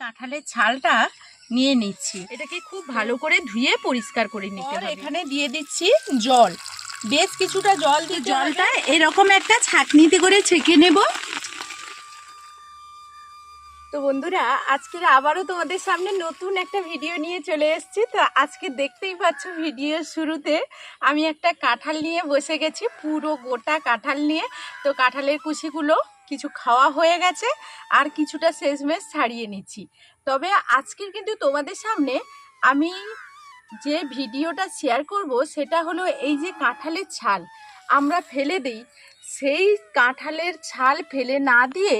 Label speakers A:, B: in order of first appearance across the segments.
A: কাঁঠালের ছালটা নিয়ে নিচ্ছি।
B: এটাকে খুব ভালো করে ধুয়ে পরিষ্কার করে নিতে হবে।
A: এখানে দিয়ে দিচ্ছি জল। বেশ কিছুটা জল দিয়ে
B: জলটা
A: এরকম একটা ছাকনিতে করে ছেঁকে নেব।
B: তো বন্ধুরা আজকের আবারও তোমাদের সামনে নতুন একটা ভিডিও নিয়ে চলে এসেছি। তো আজকে দেখতেই পাচ্ছ ভিডিও শুরুতে আমি একটা কাঁঠাল নিয়ে বসে গেছি পুরো গোটা কাঁঠাল নিয়ে। তো কাঁঠালের কুশিগুলো কিছু খাওয়া হয়ে গেছে, আর কিছুটা শেষমেশ ছাড়িয়ে নিচ্ছি। তবে আজকের কিন্তু তোমাদের সামনে আমি যে ভিডিওটা শেয়ার করব, সেটা হলো এই যে কাঁঠালের ছাল। আমরা ফেলে দিই। সেই কাঁঠালের ছাল ফেলে না দিয়ে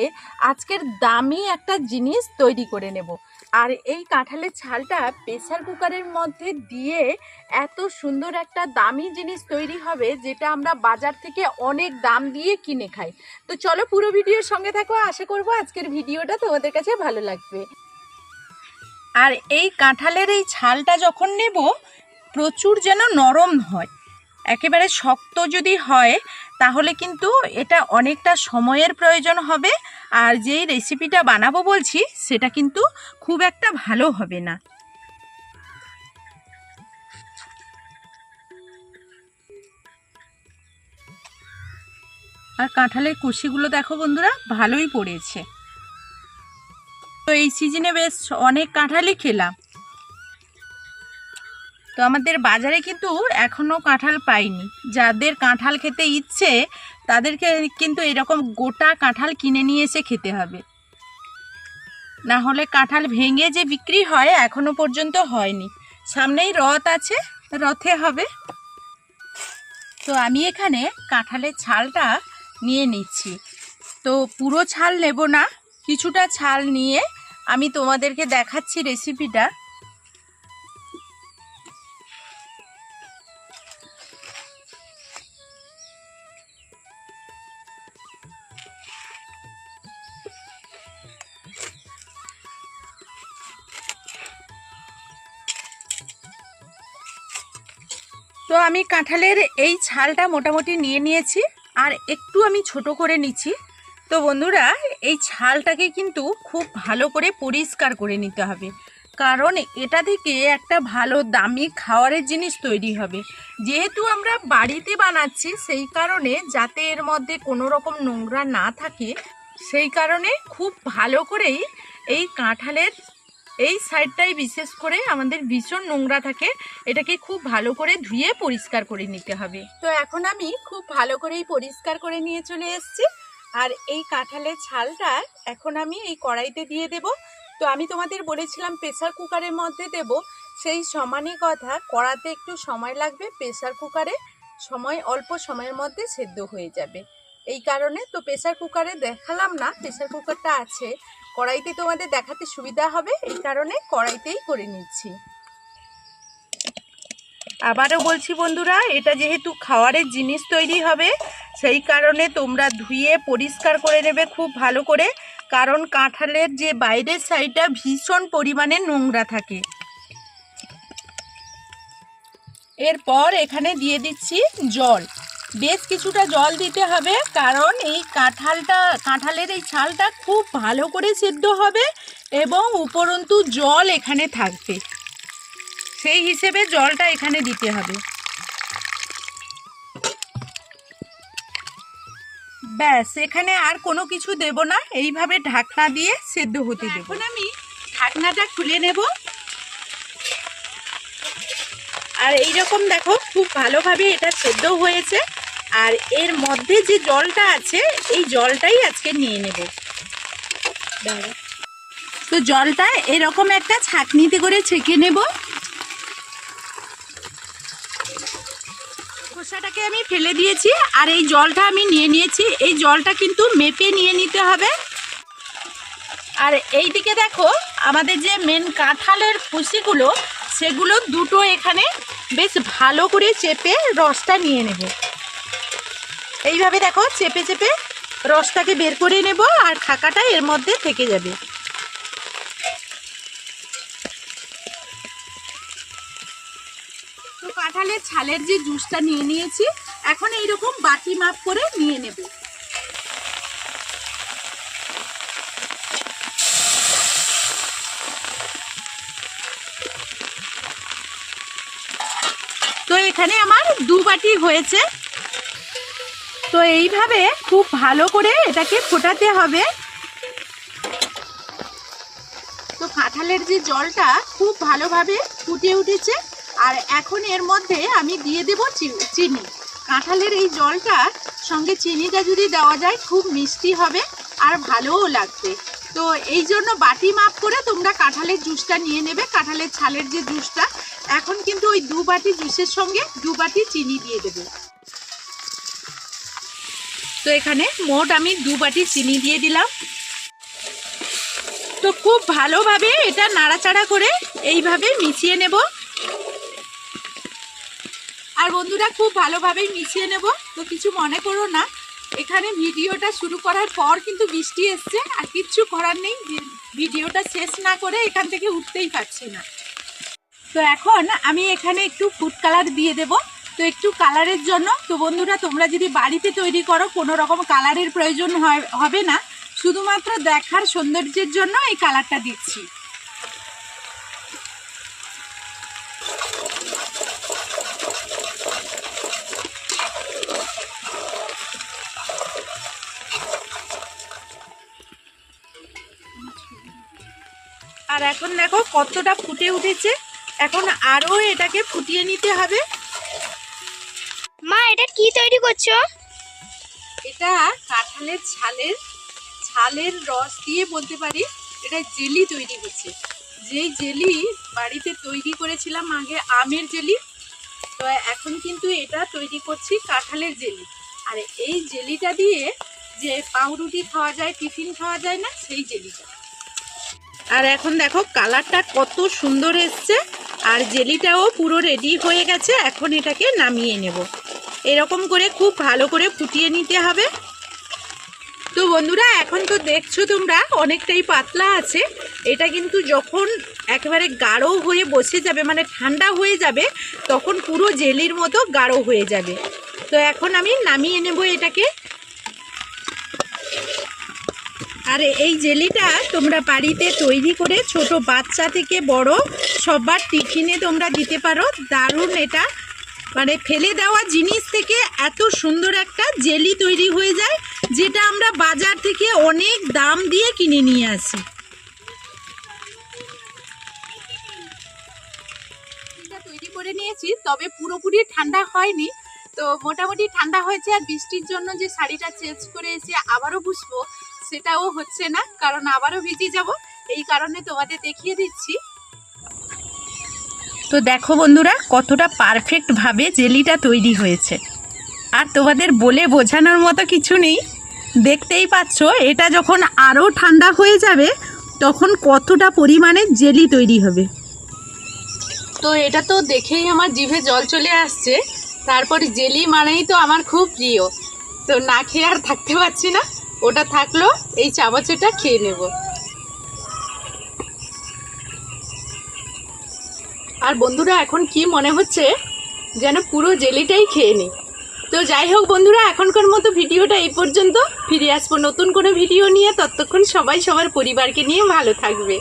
B: আজকের দামি একটা জিনিস তৈরি করে নেব। আর এই কাঁঠালের ছালটা প্রেসার কুকারের মধ্যে দিয়ে এত সুন্দর একটা দামি জিনিস তৈরি হবে যেটা আমরা বাজার থেকে অনেক দাম দিয়ে কিনে খাই। তো চলো পুরো ভিডিওর সঙ্গে থাকো, আশা করব আজকের ভিডিওটা তোমাদের কাছে ভালো লাগবে।
A: আর এই কাঁঠালের এই ছালটা যখন নেব, প্রচুর যেন নরম হয়। একেবারে শক্ত যদি হয়, তাহলে কিন্তু এটা অনেকটা সময়ের প্রয়োজন হবে। আর যেই রেসিপিটা বানাবো বলছি, সেটা কিন্তু খুব একটা ভালো হবে না। আর কাঁঠালের কুশিগুলো দেখো বন্ধুরা, ভালোই পড়েছে। তো এই সিজনে বেশ অনেক কাঁঠালই খেলাম। তো আমাদের বাজারে কিন্তু এখনও কাঁঠাল পাইনি। যাদের কাঁঠাল খেতে ইচ্ছে, তাদেরকে কিন্তু এরকম গোটা কাঁঠাল কিনে নিয়ে এসে খেতে হবে। না হলে কাঁঠাল ভেঙে যে বিক্রি হয় এখনও পর্যন্ত হয়নি। সামনেই রথ আছে, রথে হবে। তো আমি এখানে কাঁঠালের ছালটা নিয়ে নিচ্ছি। তো পুরো ছাল নেব না, কিছুটা ছাল নিয়ে আমি তোমাদেরকে দেখাচ্ছি রেসিপিটা তো আমি কাঁঠালের এই ছালটা মোটামুটি নিয়ে নিয়েছি, আর একটু আমি ছোট করে নিচ্ছি। তো বন্ধুরা, এই ছালটাকে কিন্তু খুব ভালো করে পরিষ্কার করে নিতে হবে। কারণ এটা থেকে একটা ভালো দামি খাওয়ারের জিনিস তৈরি হবে। যেহেতু আমরা বাড়িতে বানাচ্ছি, সেই কারণে যাতে এর মধ্যে কোনো রকম নোংরা না থাকে, সেই কারণে খুব ভালো করেই এই কাঁঠালের এই সাইডটাই বিশেষ করে আমাদের ভীষণ নোংরা থাকে, এটাকে খুব ভালো করে ধুয়ে পরিষ্কার করে নিতে হবে। তো এখন আমি খুব ভালো করেই পরিষ্কার করে নিয়ে চলে এসেছি। আর এই কাঁঠালের ছালটা এখন আমি এই কড়াইতে দিয়ে দেব। তো আমি তোমাদের বলেছিলাম প্রেসার কুকারের মধ্যে দেব। সেই সমানই কথা, কড়াতে একটু সময় লাগবে, প্রেসার কুকারে সময়, অল্প সময়ের মধ্যে সেদ্ধ হয়ে যাবে। এই কারণে তো প্রেসার কুকারে দেখালাম না, প্রেসার কুকারটা আছে। কড়াইতে তোমাদের দেখাতে সুবিধা হবে, এই কারণে কড়াইতেই করে নিচ্ছি। আবারও বলছি বন্ধুরা, এটা যেহেতু খাওয়ারের জিনিস তৈরি হবে, সেই কারণে তোমরা ধুয়ে পরিষ্কার করে নেবে খুব ভালো করে, কারণ কাঁঠালের যে বাইরের সাইডটা ভীষণ পরিমাণে নোংরা থাকে। এরপর এখানে দিয়ে দিচ্ছি জল। বেশ কিছুটা জল দিতে হবে, কারণ এই কাঁঠালটা, কাঁঠালের এই ছালটা খুব ভালো করে সেদ্ধ হবে এবং উপরন্তু জল এখানে থাকবে। সেই হিসেবে জলটা এখানে দিতে হবে। ব্যাস, এখানে আর কোনো কিছু দেব না, এইভাবে ঢাকনা দিয়ে সেদ্ধ হতে দেব। এখন আমি ঢাকনাটা খুলে নেব। আর এই রকম দেখো, খুব ভালোভাবে এটা সেদ্ধ হয়েছে। আর এর মধ্যে যে জলটা আছে, এই জলটাই আজকে নিয়ে নেব। তো জলটা এরকম একটা ছাকনিতে করে ছেঁকে নেব। খোসাটাকে আমি ফেলে দিয়েছি, আর এই জলটা আমি নিয়ে নিয়েছি। এই জলটা কিন্তু মেপে নিয়ে নিতে হবে। আর এই দিকে দেখো, আমাদের যে মেন কাঁঠালের কুশিগুলো সেগুলো দুটো এখানে বেশ ভালো করে চেপে রসটা নিয়ে নেব। এইভাবে দেখো চেপে চেপে রসটাকে বের করে নেব আর খাকাটা এর মধ্যে থেকে যাবে। তো কাঁঠালের ছালের যে জুসটা নিয়ে নিয়েছি, এখন এইরকম বাটি মাপ করে নিয়ে নেব। তো এখানে আমার দু বাটি হয়েছে। তো এইভাবে খুব ভালো করে এটাকে ফোটাতে হবে। তো কাঁঠালের যে জলটা খুব ভালোভাবে ফুটে উঠেছে, আর এখন এর মধ্যে আমি দিয়ে দেব চিনি। কাঁঠালের এই জলটা সঙ্গে চিনিটা যদি দেওয়া যায়, খুব মিষ্টি হবে আর ভালোও লাগবে। তো এই জন্য বাটি মাপ করে তোমরা কাঁঠালের জুসটা নিয়ে নেবে, কাঁঠালের ছালের যে জুসটা। এখন কিন্তু ওই দু বাটি জুসের সঙ্গে দু বাটি চিনি দিয়ে দেবে। তো এখানে মোট আমি দু বাটি চিনি দিয়ে দিলাম। তো খুব ভালোভাবে এটা নাড়াচাড়া করে এইভাবে মিশিয়ে নেব। আর বন্ধুরা, খুব ভালোভাবেই মিশিয়ে নেব। তো কিছু মনে করো না, এখানে ভিডিওটা শুরু করার পর কিন্তু বৃষ্টি এসছে, আর কিচ্ছু করার নেই। ভিডিওটা শেষ না করে এখান থেকে উঠতেই পারছি না। তো এখন আমি এখানে একটু ফুড কালার দিয়ে দেব। তো একটু কালারের জন্য। তো বন্ধুরা, তোমরা যদি বাড়িতে তৈরি করো, কোনো রকম কালারের প্রয়োজন হবে না। শুধুমাত্র দেখার সৌন্দর্যের জন্য এই কালারটা দিচ্ছি। আর এখন দেখো কতটা ফুটে উঠেছে। এখন আরও এটাকে ফুটিয়ে নিতে হবে।
C: মা, এটা কি তৈরি করছ?
A: এটা কাঁঠালের ছালের ছালের রস দিয়ে বলতে পারি, এটা জেলি তৈরি হচ্ছে। যেই জেলি বাড়িতে তৈরি করেছিলাম আগে আমের জেলি, তো এখন কিন্তু এটা তৈরি করছি কাঁঠালের জেলি। আর এই জেলিটা দিয়ে যে পাউরুটি খাওয়া যায়, টিফিন খাওয়া যায় না, সেই জেলিটা। আর এখন দেখো কালারটা কত সুন্দর এসছে, আর জেলিটাও পুরো রেডি হয়ে গেছে, এখন এটাকে নামিয়ে নেব। এরকম করে খুব ভালো করে ফুটিয়ে নিতে হবে। তো বন্ধুরা, এখন তো দেখছ তোমরা, অনেকটাই পাতলা আছে। এটা কিন্তু যখন একেবারে গাঢ় হয়ে বসে যাবে মানে ঠান্ডা হয়ে যাবে, তখন পুরো জেলির মতো গাঢ় হয়ে যাবে। তো এখন আমি নামিয়ে নেব এটাকে। আর, এই জেলিটা তোমরা বাড়িতে তৈরি করে ছোট বাচ্চা থেকে বড় সবার টিফিনে তোমরা দিতে পারো। দারুণ এটা। মানে ফেলে দেওয়া জিনিস থেকে এত সুন্দর একটা জেলি তৈরি হয়ে যায়, যেটা আমরা বাজার থেকে অনেক দাম দিয়ে কিনে নিয়ে আসি। তৈরি করে নিয়েছি, তবে পুরোপুরি ঠান্ডা হয়নি। তো মোটামুটি ঠান্ডা হয়েছে আর বৃষ্টির জন্য যে শাড়িটা চেঞ্জ করে এসে আবারও বুঝব, সেটাও হচ্ছে না, কারণ আবারও ভিজে যাব। এই কারণে তোমাদের দেখিয়ে দিচ্ছি। তো দেখো বন্ধুরা, কতটা পারফেক্টভাবে জেলিটা তৈরি হয়েছে। আর তোমাদের বলে বোঝানোর মতো কিছু নেই। দেখতেই পাচ্ছ, এটা যখন আরও ঠান্ডা হয়ে যাবে, তখন কতটা পরিমাণে জেলি তৈরি হবে। তো এটা তো দেখেই আমার জিভে জল চলে আসছে। তারপর জেলি মানেই তো আমার খুব প্রিয়। তো না খেয়ে আর থাকতে পারছি না। ওটা থাকল, এই চামচেটা খেয়ে নেব। আর বন্ধুরা, এখন কি মনে হচ্ছে যেন পুরো জেলিটাই খেয়ে নিই। তো যাই হোক বন্ধুরা, এখনকার মতো ভিডিওটা এই পর্যন্ত। ফিরে আসব নতুন কোনো ভিডিও নিয়ে। ততক্ষণ সবাই সবার পরিবারকে নিয়ে ভালো থাকবে।